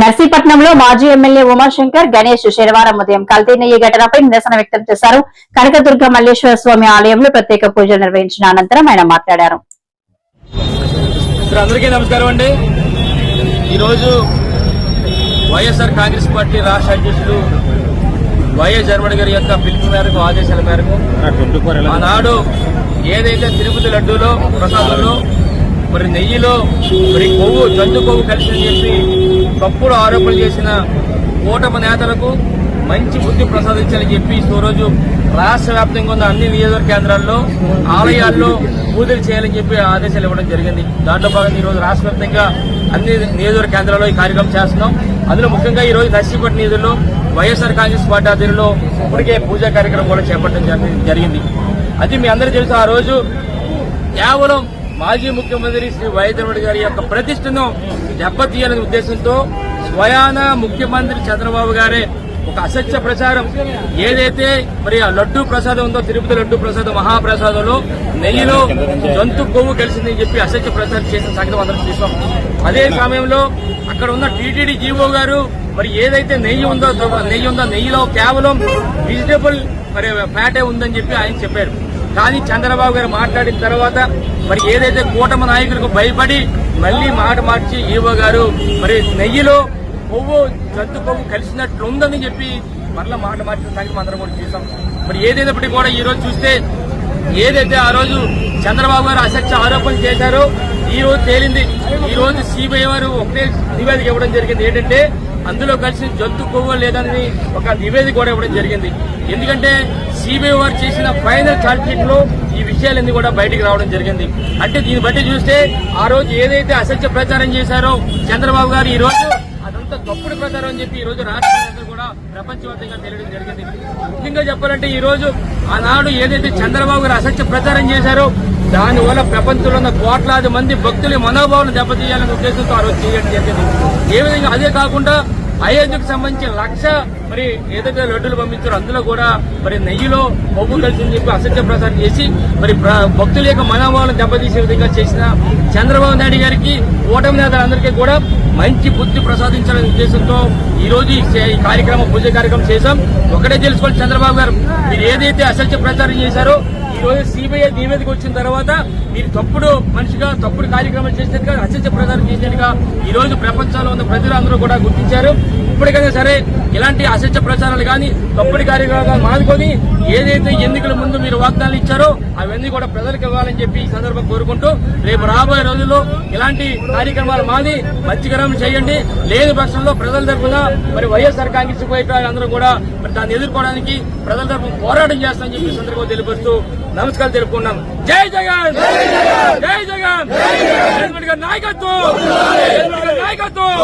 నర్సీపట్నంలో మాజీ ఎమ్మెల్యే ఉమాశంకర్ గణేష్ శనివారం ఉదయం కల్తీ నెయ్యి ఘటనపై నిరసన వ్యక్తం చేశారు. కనకదుర్గ మల్లేశ్వర స్వామి ఆలయంలో ప్రత్యేక పూజలు నిర్వహించిన అనంతరం ఆయన మాట్లాడారు. అందరికీ నమస్కారం అండి. ఈరోజు వైఎస్ఆర్ కాంగ్రెస్ పార్టీ రాష్ట్ర అధ్యక్షుడు వైఎస్ జగన్మోహన్ గారి యొక్క పిలుపు మేరకు ఆదేశాల మేరకు ఆనాడు ఏదైతే తిరుపతి లడ్డూలో ప్రసాదంలో మరి నెయ్యిలో మరి కొవ్వు జంతు కొవ్వు కలిసిందని చెప్పి తప్పుడు ఆరోపణలు చేసిన కూటమి నేతలకు మంచి బుద్ధి ప్రసాదించాలని చెప్పి ఈరోజు రాష్ట్ర వ్యాప్తంగా ఉన్న అన్ని నియోజకవర్గ కేంద్రాల్లో ఆలయాల్లో పూజలు చేయాలని చెప్పి ఆదేశాలు ఇవ్వడం జరిగింది. దాంట్లో భాగంగా ఈ రోజు రాష్ట్ర వ్యాప్తంగా అన్ని నియోజకవర్గ కేంద్రాల్లో ఈ కార్యక్రమం చేస్తున్నాం. అందులో ముఖ్యంగా ఈరోజు రోజు నర్సీపట్నం నిధుల్లో వైఎస్ఆర్ కాంగ్రెస్ పార్టీ ఆధ్వర్యంలో ఇప్పటికే పూజా కార్యక్రమం కూడా చేపట్టడం జరిగింది. అది మీ అందరూ తెలుసు ఆ రోజు కేవలం మాజీ ముఖ్యమంత్రి శ్రీ వైఎస్ గారి యొక్క ప్రతిష్టను దెబ్బతీయాలనే ఉద్దేశంతో స్వయాన ముఖ్యమంత్రి చంద్రబాబు గారే ఒక అసత్య ప్రచారం. ఏదైతే మరి ఆ లడ్డూ ప్రసాదం ఉందో తిరుపతి లడ్డూ ప్రసాదం మహాప్రసాదంలో నెయ్యిలో జంతు కొవ్వు కలిసిందని చెప్పి అసత్య ప్రచారం చేసిన సంగతి అందరం చూసాం. అదే సమయంలో అక్కడ ఉన్న టీటీడీ జీవో గారు మరి ఏదైతే నెయ్యి ఉందో నెయ్యి ఉందో నెయ్యిలో కేవలం వెజిటబుల్ మరి ఫ్యాటే ఉందని చెప్పి ఆయన చెప్పారు. కానీ చంద్రబాబు గారు మాట్లాడిన తర్వాత మరి ఏదైతే కూటమి నాయకులకు భయపడి మళ్ళీ మాట మార్చి ఈవో గారు మరి నెయ్యిలో కొవ్వు జంతు కొవ్వు కలిసినట్లు ఉందని చెప్పి మరలా మాట మార్చిన సంగతి అందరం కూడా చూసాం. మరి ఏదైనప్పటికీ కూడా ఈ రోజు చూస్తే ఏదైతే ఆ రోజు చంద్రబాబు గారు అసత్య ఆరోపణలు చేశారో ఈ రోజు తేలింది. ఈ రోజు సిబిఐ వారు ఒకటే నివేదిక ఇవ్వడం జరిగింది. ఏంటంటే అందులో కలిసి జంతు కొవ్వు లేదని ఒక నివేదిక కూడా ఇవ్వడం జరిగింది. ఎందుకంటే సిబిఐ వారు చేసిన ఫైనల్ చార్జ్షీట్లో ఈ విషయాలన్నీ కూడా బయటికి రావడం జరిగింది. అంటే దీన్ని బట్టి చూస్తే ఆ రోజు ఏదైతే అసత్య ప్రచారం చేశారో చంద్రబాబు గారు ఈ రోజు అదంతా తప్పుడు ప్రచారం అని చెప్పి ఈ రోజు రాష్ట్ర కూడా ప్రపంచవ్యాప్తంగా తెలియడం జరిగింది. ముఖ్యంగా చెప్పాలంటే ఈ రోజు ఆనాడు ఏదైతే చంద్రబాబు గారు అసత్య ప్రచారం చేశారో దానివల్ల ప్రపంచంలో ఉన్న కోట్లాది మంది భక్తుల మనోభావాలను దెబ్బతీయాలనే ఉద్దేశంతో ఆ రోజు చేయడం జరిగింది. ఏ విధంగా అదే కాకుండా అయోధ్యకు సంబంధించిన లక్ష మరి ఏదైతే లడ్డులు పంపించారో అందులో కూడా మరి నెయ్యిలో బొబ్బు కలిసి చెప్పి అసత్య ప్రచారం చేసి మరి ప్ర- భక్తుల యొక్క మనోభావాలను దెబ్బతీసే విధంగా చేసిన చంద్రబాబు నాయుడు గారికి ఓటమి నేతలందరికీ కూడా మంచి బుద్ధి ప్రసాదించాలనే ఉద్దేశంతో ఈ రోజు ఈ ఈ కార్యక్రమం పూజ కార్యక్రమం చేశాం. ఒకటే తెలుసుకోవాలి చంద్రబాబు గారు మీరు ఏదైతే అసత్య ప్రచారం చేశారో ఈరోజు సిబిఐ నివేదిక వచ్చిన తర్వాత మీరు తప్పుడు మనిషిగా తప్పుడు కార్యక్రమాలు చేసినట్టుగా అసత్య ప్రచారం చేసినట్టుగా ఈ రోజు ప్రపంచంలో ఉన్న ప్రజలందరూ కూడా గుర్తించారు. ఇప్పటికైనా సరే ఇలాంటి అసత్య ప్రచారాలు కానీ తప్పుడు కార్యక్రమాలు మానుకొని ఏదైతే ఎన్నికల ముందు మీరు వాగ్దానాలు ఇచ్చారో అవన్నీ కూడా ప్రజలకు ఇవ్వాలని చెప్పి ఈ సందర్భం కోరుకుంటూ రేపు రాబోయే రోజుల్లో ఇలాంటి కార్యక్రమాలు మాని మత్స్యకరం చేయండి. లేని పక్షంలో ప్రజల తరఫున మరి వైఎస్ఆర్ కాంగ్రెస్ పోయే అందరూ కూడా మరి దాన్ని ఎదుర్కోవడానికి ప్రజల తరఫున పోరాటం చేస్తామని చెప్పి సందర్భంగా తెలియపరుస్తూ నమస్కారం తెలుపుకున్నాం జై జగన్! జై జగన్! నాయకత్వం! నాయకత్వం!